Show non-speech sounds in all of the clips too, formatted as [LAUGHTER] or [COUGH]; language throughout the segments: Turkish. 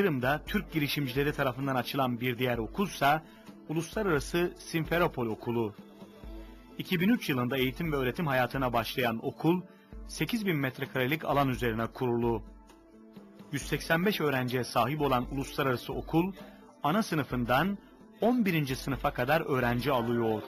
Kırım'da Türk girişimcileri tarafından açılan bir diğer okulsa Uluslararası Simferopol Okulu. 2003 yılında eğitim ve öğretim hayatına başlayan okul 8000 metrekarelik alan üzerine kurulu. 185 öğrenciye sahip olan uluslararası okul ana sınıfından 11. sınıfa kadar öğrenci alıyor.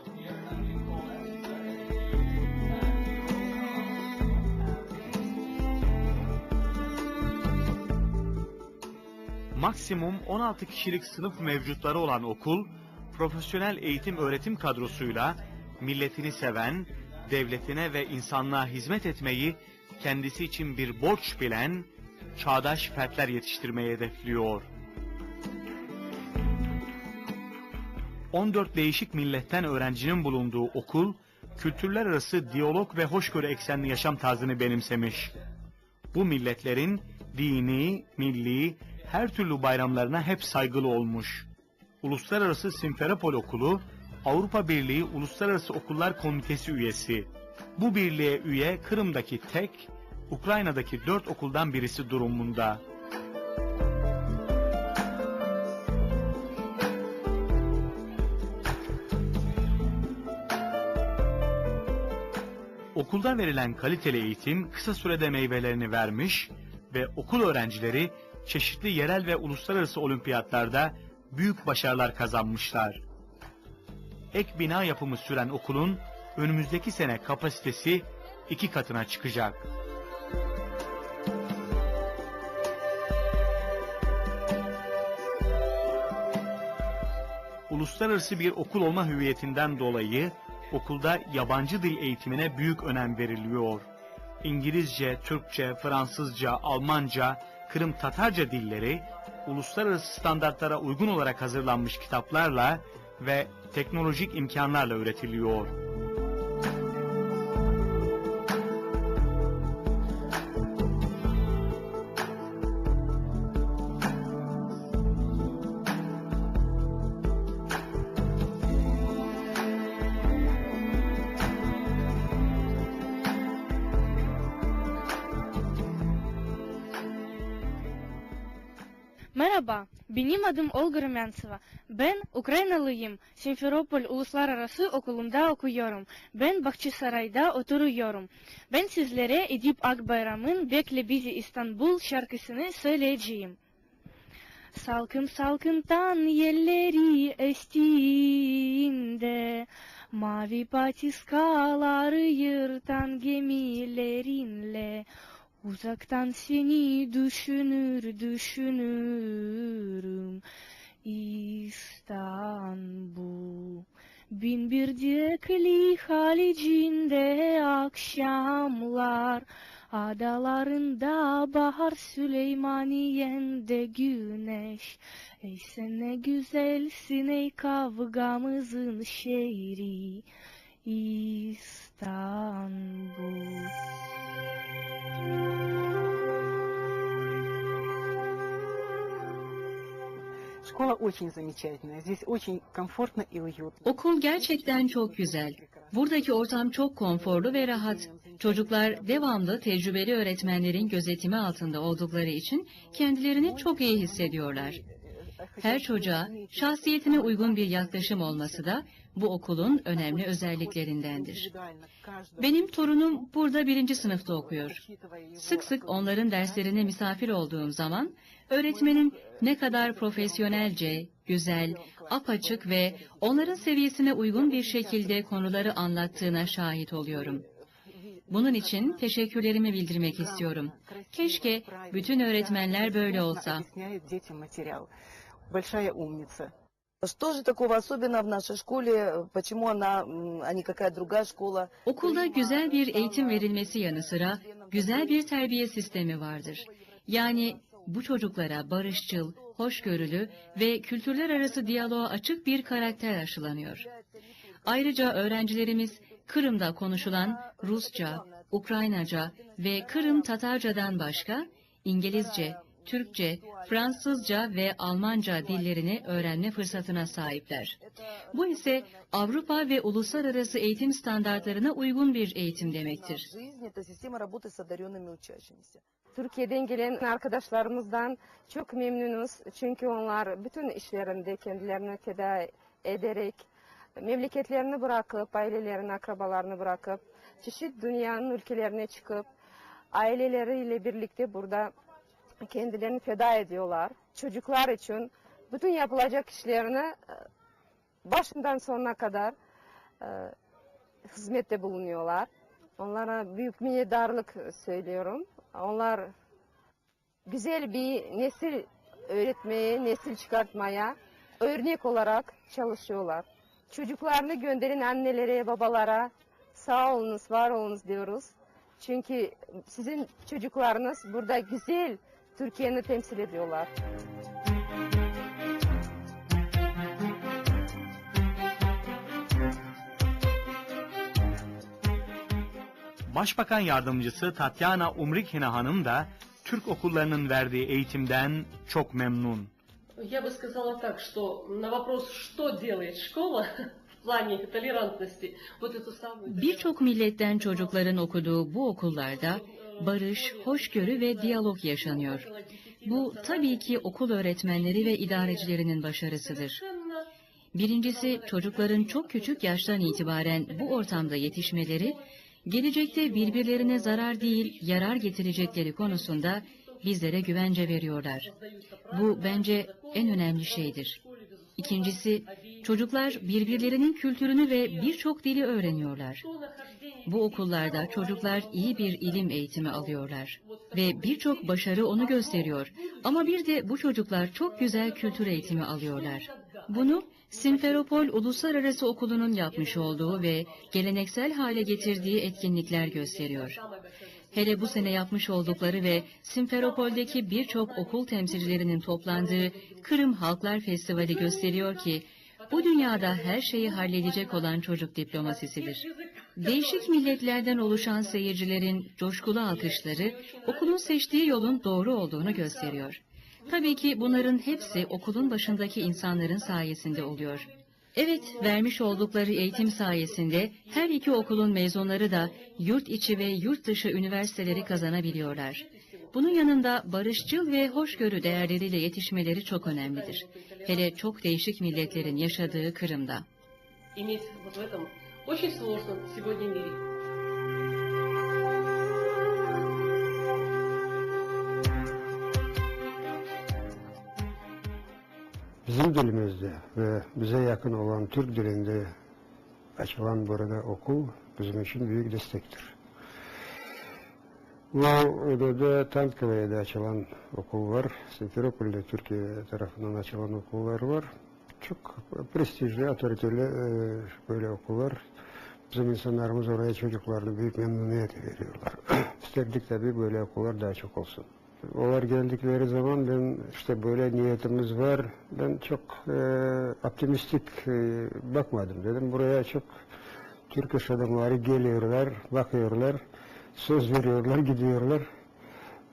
Maksimum 16 kişilik sınıf mevcutları olan okul, profesyonel eğitim öğretim kadrosuyla milletini seven, devletine ve insanlığa hizmet etmeyi kendisi için bir borç bilen çağdaş fertler yetiştirmeyi hedefliyor. 14 değişik milletten öğrencinin bulunduğu okul, kültürler arası diyalog ve hoşgörü eksenli yaşam tarzını benimsemiş. Bu milletlerin dini, milli, her türlü bayramlarına hep saygılı olmuş. Uluslararası Simferopol Okulu, Avrupa Birliği Uluslararası Okullar Komitesi üyesi. Bu birliğe üye Kırım'daki tek, Ukrayna'daki dört okuldan birisi durumunda. Okulda verilen kaliteli eğitim kısa sürede meyvelerini vermiş ve okul öğrencileri çeşitli yerel ve uluslararası olimpiyatlarda büyük başarılar kazanmışlar. Ek bina yapımı süren okulun önümüzdeki sene kapasitesi iki katına çıkacak. Uluslararası bir okul olma hüviyetinden dolayı okulda yabancı dil eğitimine büyük önem veriliyor. İngilizce, Türkçe, Fransızca, Almanca, Kırım Tatarca dilleri uluslararası standartlara uygun olarak hazırlanmış kitaplarla ve teknolojik imkanlarla üretiliyor. Merhaba, benim adım Olga Rumyansova. Ben Ukraynalıyım. Simferopol Uluslararası Okulu'nda okuyorum. Ben Bahçesaray'da oturuyorum. Ben sizlere Edip Akbayram'ın Bekle Bizi İstanbul şarkısını söyleyeceğim. Salkım salkımdan yelleri estiğinde Mavi patiskaları yırtan gemilerinle Uzaktan seni düşünür düşünürüm. İstanbul. Bin bir diyekli halicinde akşamlar. Adalarında bahar Süleymaniye'nde güneş. Ey sen ne güzelsin ey kavgamızın şehri. İstanbul Школа очень замечательная. Здесь очень комфортно и уютно. Okul gerçekten çok güzel. Buradaki ortam çok konforlu ve rahat. Çocuklar devamlı tecrübeli öğretmenlerin gözetimi altında oldukları için kendilerini çok iyi hissediyorlar. Her çocuğa şahsiyetine uygun bir yaklaşım olması da bu okulun önemli özelliklerindendir. Benim torunum burada birinci sınıfta okuyor. Sık sık onların derslerine misafir olduğum zaman öğretmenin ne kadar profesyonelce, güzel, apaçık ve onların seviyesine uygun bir şekilde konuları anlattığına şahit oluyorum. Bunun için teşekkürlerimi bildirmek istiyorum. Keşke bütün öğretmenler böyle olsa Объясняет детям материал. Большая умница. Что же такого особенного в нашей школе? Почему она, м, а не какая другая школа? Okulda güzel bir eğitim verilmesi yanı sıra güzel bir terbiye sistemi vardır. Yani bu çocuklara barışçıl, hoşgörülü ve kültürler arası diyaloğa açık bir karakter aşılanıyor. Ayrıca öğrencilerimiz Kırım'da konuşulan Rusça, Ukraynaca ve Kırım Tatarcadan başka İngilizce, Türkçe, Fransızca ve Almanca dillerini öğrenme fırsatına sahipler. Bu ise Avrupa ve uluslararası eğitim standartlarına uygun bir eğitim demektir. Türkiye'den gelen arkadaşlarımızdan çok memnunuz. Çünkü onlar bütün işlerinde kendilerini tedavi ederek memleketlerini bırakıp, ailelerini, akrabalarını bırakıp, çeşitli dünyanın ülkelerine çıkıp, aileleriyle birlikte burada kendilerini feda ediyorlar. Çocuklar için bütün yapılacak işlerini e, başından sonuna kadar e, hizmette bulunuyorlar. Onlara büyük minnettarlık söylüyorum. Onlar güzel bir nesil öğretmeye, nesil çıkartmaya örnek olarak çalışıyorlar. Çocuklarını gönderin annelere, babalara sağ olunuz, var olunuz diyoruz. Çünkü sizin çocuklarınız burada güzel Türkiye'ni temsil ediyorlar. Başbakan Yardımcısı Tatyana Umrikhina Hanım da Türk okullarının verdiği eğitimden çok memnun. Я бы сказала так, что на вопрос, что делает школа [LAUGHS] в плане толерантности, вот эту самую... Birçok milletten çocukların okuduğu bu okullarda barış, hoşgörü ve diyalog yaşanıyor. Bu tabii ki okul öğretmenleri ve idarecilerinin başarısıdır. Birincisi çocukların çok küçük yaştan itibaren bu ortamda yetişmeleri, gelecekte birbirlerine zarar değil yarar getirecekleri konusunda bizlere güvence veriyorlar. Bu bence en önemli şeydir. İkincisi, çocuklar birbirlerinin kültürünü ve birçok dili öğreniyorlar. Bu okullarda çocuklar iyi bir ilim eğitimi alıyorlar ve birçok başarı onu gösteriyor. Ama bir de bu çocuklar çok güzel kültür eğitimi alıyorlar. Bunu Simferopol Uluslararası Okulu'nun yapmış olduğu ve geleneksel hale getirdiği etkinlikler gösteriyor. Hele bu sene yapmış oldukları ve Simferopol'deki birçok okul temsilcilerinin toplandığı Kırım Halklar Festivali gösteriyor ki, bu dünyada her şeyi halledecek olan çocuk diplomasisidir. Değişik milletlerden oluşan seyircilerin coşkulu alkışları, okulun seçtiği yolun doğru olduğunu gösteriyor. Tabii ki bunların hepsi okulun başındaki insanların sayesinde oluyor. Evet, vermiş oldukları eğitim sayesinde her iki okulun mezunları da yurt içi ve yurt dışı üniversiteleri kazanabiliyorlar. Bunun yanında barışçıl ve hoşgörü değerleriyle yetişmeleri çok önemlidir. Hele çok değişik milletlerin yaşadığı Kırım'da. Очень сложном сегодня мире. Bizim dilimizde ve bize yakın olan Türk dilinde açılan burada okul bizim için büyük destektir. Bu ödede Tantkale'de açılan okul var. Simferopol'de Türkiye tarafından açılan okullar var. Çok prestijli, otoriteli e, böyle okullar. Bizim insanlarımız oraya çocuklarını büyük memnuniyet veriyorlar. [CLEARS THROAT] İsterdik tabii böyle okullar daha çok olsun. Onlar geldikleri zaman ben işte böyle niyetimiz var. Ben çok e, optimistik e, bakmadım dedim. Buraya çok Türk iş adamları geliyorlar, bakıyorlar, söz veriyorlar, gidiyorlar.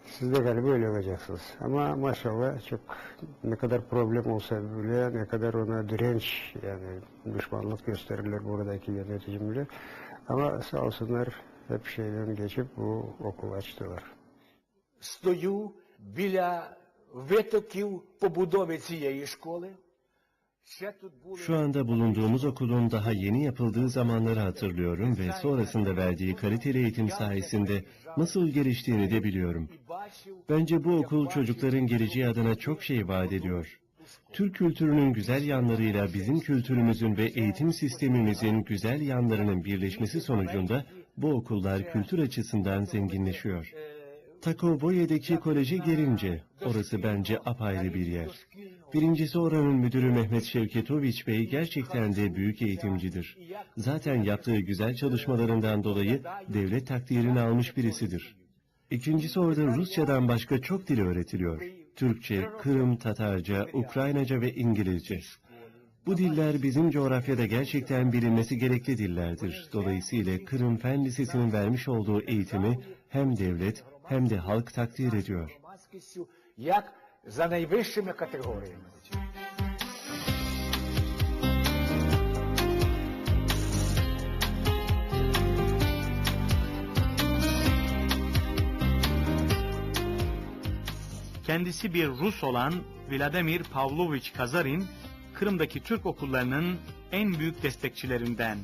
Siz de galiba öyle olacaksınız. Ama maşallah çok ne kadar problem olsa bile, ne kadar ona direnç yani düşmanlık gösterirler buradaki yöneticimle. Ama sağ olsunlar hep şeyden geçip bu okul açtılar. стою біля витоків побудови цієї школи. Şu anda bulunduğumuz okulun daha yeni yapıldığı zamanları hatırlıyorum ve sonrasında verdiği kaliteli eğitim sayesinde nasıl geliştiğini de biliyorum. Bence bu okul çocukların geleceği adına çok şey vaat ediyor. Türk kültürünün güzel yanlarıyla bizim kültürümüzün ve eğitim sistemimizin güzel yanlarının birleşmesi sonucunda bu okullar kültür açısından zenginleşiyor. Takoboye'deki koleje gelince orası bence apayrı bir yer. Birincisi oranın müdürü Mehmet Şevketoviç Bey gerçekten de büyük eğitimcidir. Zaten yaptığı güzel çalışmalarından dolayı devlet takdirini almış birisidir. İkincisi orada Rusçadan başka çok dil öğretiliyor. Türkçe, Kırım, Tatarca, Ukraynaca ve İngilizce. Bu diller bizim coğrafyada gerçekten bilinmesi gerekli dillerdir. Dolayısıyla Kırım Fen Lisesi'nin vermiş olduğu eğitimi hem devlet hem de halk takdir ediyor za najwyższymi kategoriami. Kendisi bir Rus olan Vladimir Pavlovich Kazarin, Kırım'daki Türk okullarının en büyük destekçilerinden.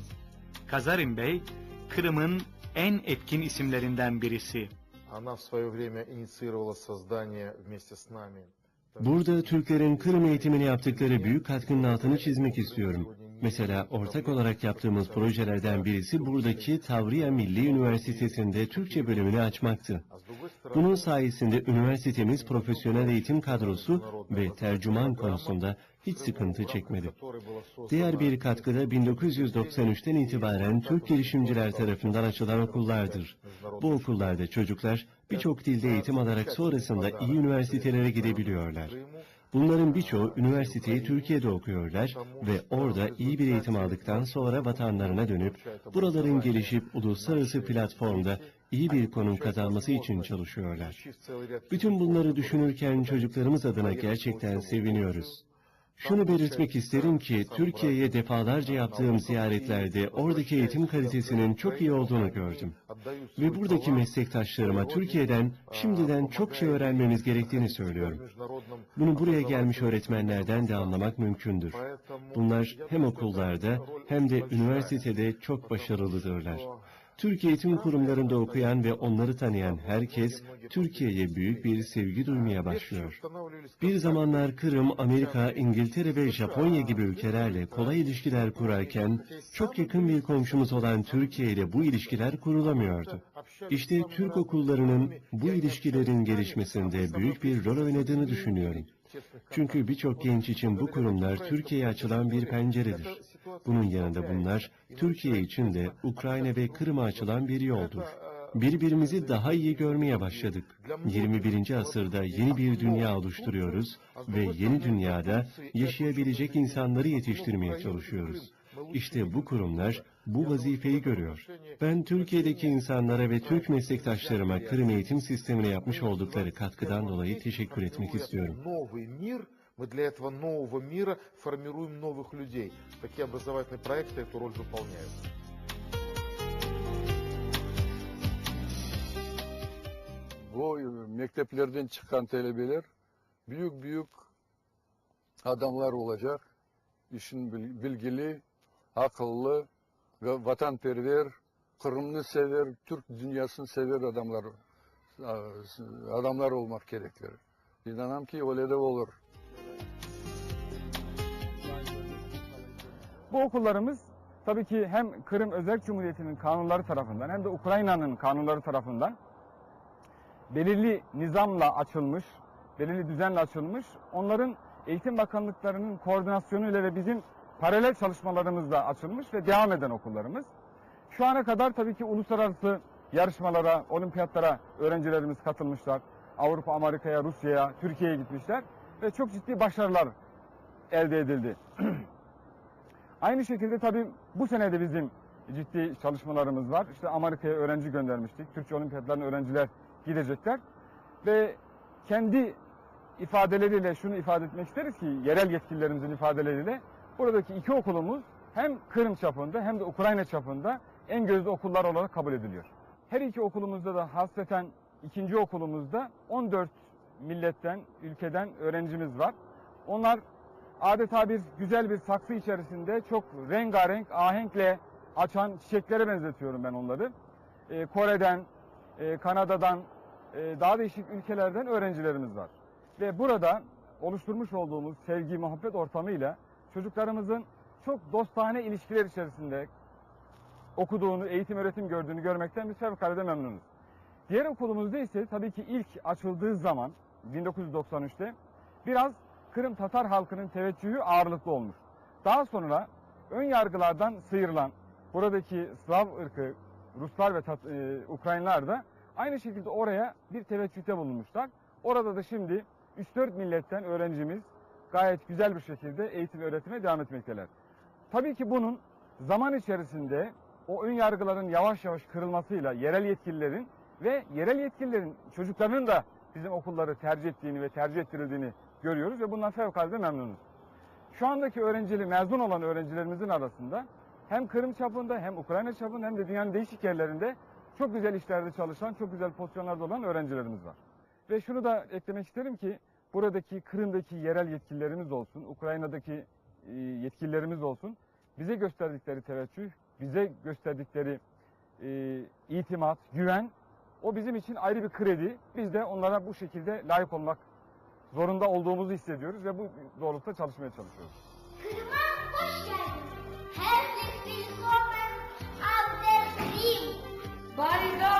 Kazarin Bey, Kırım'ın en etkin isimlerinden birisi. Она в свое время инициировала создание вместе с нами. Burada Türklerin Kırım eğitimini yaptıkları büyük katkının altını çizmek istiyorum. Mesela ortak olarak yaptığımız projelerden birisi buradaki Tavriya Milli Üniversitesi'nde Türkçe bölümünü açmaktı. Bunun sayesinde üniversitemiz profesyonel eğitim kadrosu ve tercüman konusunda hiç sıkıntı çekmedi. Diğer bir katkı da 1993'ten itibaren Türk girişimciler tarafından açılan okullardır. Bu okullarda çocuklar birçok dilde eğitim alarak sonrasında iyi üniversitelere gidebiliyorlar. Bunların birçoğu üniversiteyi Türkiye'de okuyorlar ve orada iyi bir eğitim aldıktan sonra vatanlarına dönüp buraların gelişip uluslararası platformda iyi bir konum kazanması için çalışıyorlar. Bütün bunları düşünürken çocuklarımız adına gerçekten seviniyoruz. Şunu belirtmek isterim ki Türkiye'ye defalarca yaptığım ziyaretlerde oradaki eğitim kalitesinin çok iyi olduğunu gördüm. Ve buradaki meslektaşlarıma Türkiye'den şimdiden çok şey öğrenmemiz gerektiğini söylüyorum. Bunu buraya gelmiş öğretmenlerden de anlamak mümkündür. Bunlar hem okullarda hem de üniversitede çok başarılıdırlar. Türk eğitim kurumlarında okuyan ve onları tanıyan herkes Türkiye'ye büyük bir sevgi duymaya başlıyor. Bir zamanlar Kırım, Amerika, İngiltere ve Japonya gibi ülkelerle kolay ilişkiler kurarken çok yakın bir komşumuz olan Türkiye ile bu ilişkiler kurulamıyordu. İşte Türk okullarının bu ilişkilerin gelişmesinde büyük bir rol oynadığını düşünüyorum. Çünkü birçok genç için bu kurumlar Türkiye'ye açılan bir penceredir. Bunun yanında bunlar Türkiye için de Ukrayna ve Kırım'a açılan bir yoldur. Birbirimizi daha iyi görmeye başladık. 21. asırda yeni bir dünya oluşturuyoruz ve yeni dünyada yaşayabilecek insanları yetiştirmeye çalışıyoruz. İşte bu kurumlar bu vazifeyi görüyor. Ben Türkiye'deki insanlara ve Türk meslektaşlarıma Kırım eğitim sistemine yapmış oldukları katkıdan dolayı teşekkür etmek istiyorum. Новый мир, мы для этого нового мира формируем новых людей. Такие образовательные проекты эту роль выполняют. Bu mekteplerden çıkan talebeler büyük büyük adamlar olacak. İşin bil- bilgili, akıllı ve vatanperver, Kırım'ı sever, Türk dünyasını sever adamlar adamlar olmak gerekir. İnanam ki öyle de olur. Bu okullarımız tabii ki hem Kırım Özerk Cumhuriyeti'nin kanunları tarafından hem de Ukrayna'nın kanunları tarafından belirli nizamla açılmış, belirli düzenle açılmış. Onların eğitim bakanlıklarının koordinasyonuyla ve bizim paralel çalışmalarımızla açılmış ve devam eden okullarımız. Şu ana kadar tabii ki uluslararası yarışmalara, olimpiyatlara öğrencilerimiz katılmışlar. Avrupa, Amerika'ya, Rusya'ya, Türkiye'ye gitmişler ve çok ciddi başarılar elde edildi. [CLEARS THROAT] Aynı şekilde tabii bu sene de bizim ciddi çalışmalarımız var. İşte Amerika'ya öğrenci göndermiştik. Türkçe olimpiyatlarına öğrenciler gidecekler. Ve kendi ifadeleriyle şunu ifade etmek isteriz ki yerel yetkililerimizin ifadeleriyle buradaki iki okulumuz hem Kırım çapında hem de Ukrayna çapında en gözde okullar olarak kabul ediliyor. Her iki okulumuzda da hasreten ikinci okulumuzda 14 milletten, ülkeden öğrencimiz var. Onlar adeta bir güzel bir saksı içerisinde çok rengarenk, ahenkle açan çiçeklere benzetiyorum ben onları. Ee, Kore'den, e, Kanada'dan, e, daha değişik ülkelerden öğrencilerimiz var. Ve burada oluşturmuş olduğumuz sevgi, muhabbet ortamıyla çocuklarımızın çok dostane ilişkiler içerisinde okuduğunu, eğitim öğretim gördüğünü görmekten biz fevkalade memnunuz. Diğer okulumuzda ise tabii ki ilk açıldığı zaman 1993'te biraz Kırım Tatar halkının teveccühü ağırlıklı olmuş. Daha sonra ön yargılardan sıyrılan buradaki Slav ırkı, Ruslar ve Tat, e, Ukraynalılar da aynı şekilde oraya bir teveccühte bulunmuşlar. Orada da şimdi 3-4 milletten öğrencimiz gayet güzel bir şekilde eğitim öğretime devam etmekteler. Tabii ki bunun zaman içerisinde o ön yargıların yavaş yavaş kırılmasıyla yerel yetkililerin ve yerel yetkililerin çocuklarının da bizim okulları tercih ettiğini ve tercih ettirildiğini görüyoruz ve bundan fevkalade memnunuz. Şu andaki öğrencili, mezun olan öğrencilerimizin arasında hem Kırım çapında hem Ukrayna çapında hem de dünyanın değişik yerlerinde çok güzel işlerde çalışan, çok güzel pozisyonlarda olan öğrencilerimiz var. Ve şunu da eklemek isterim ki buradaki Kırım'daki yerel yetkililerimiz olsun, Ukrayna'daki e, yetkililerimiz olsun bize gösterdikleri teveccüh, bize gösterdikleri e, itimat, güven o bizim için ayrı bir kredi. Biz de onlara bu şekilde layık olmak zorunda olduğumuzu hissediyoruz ve bu doğrultuda çalışmaya çalışıyoruz. Kırım'a hoş geldin. Herzlich willkommen auf der Krim. Barido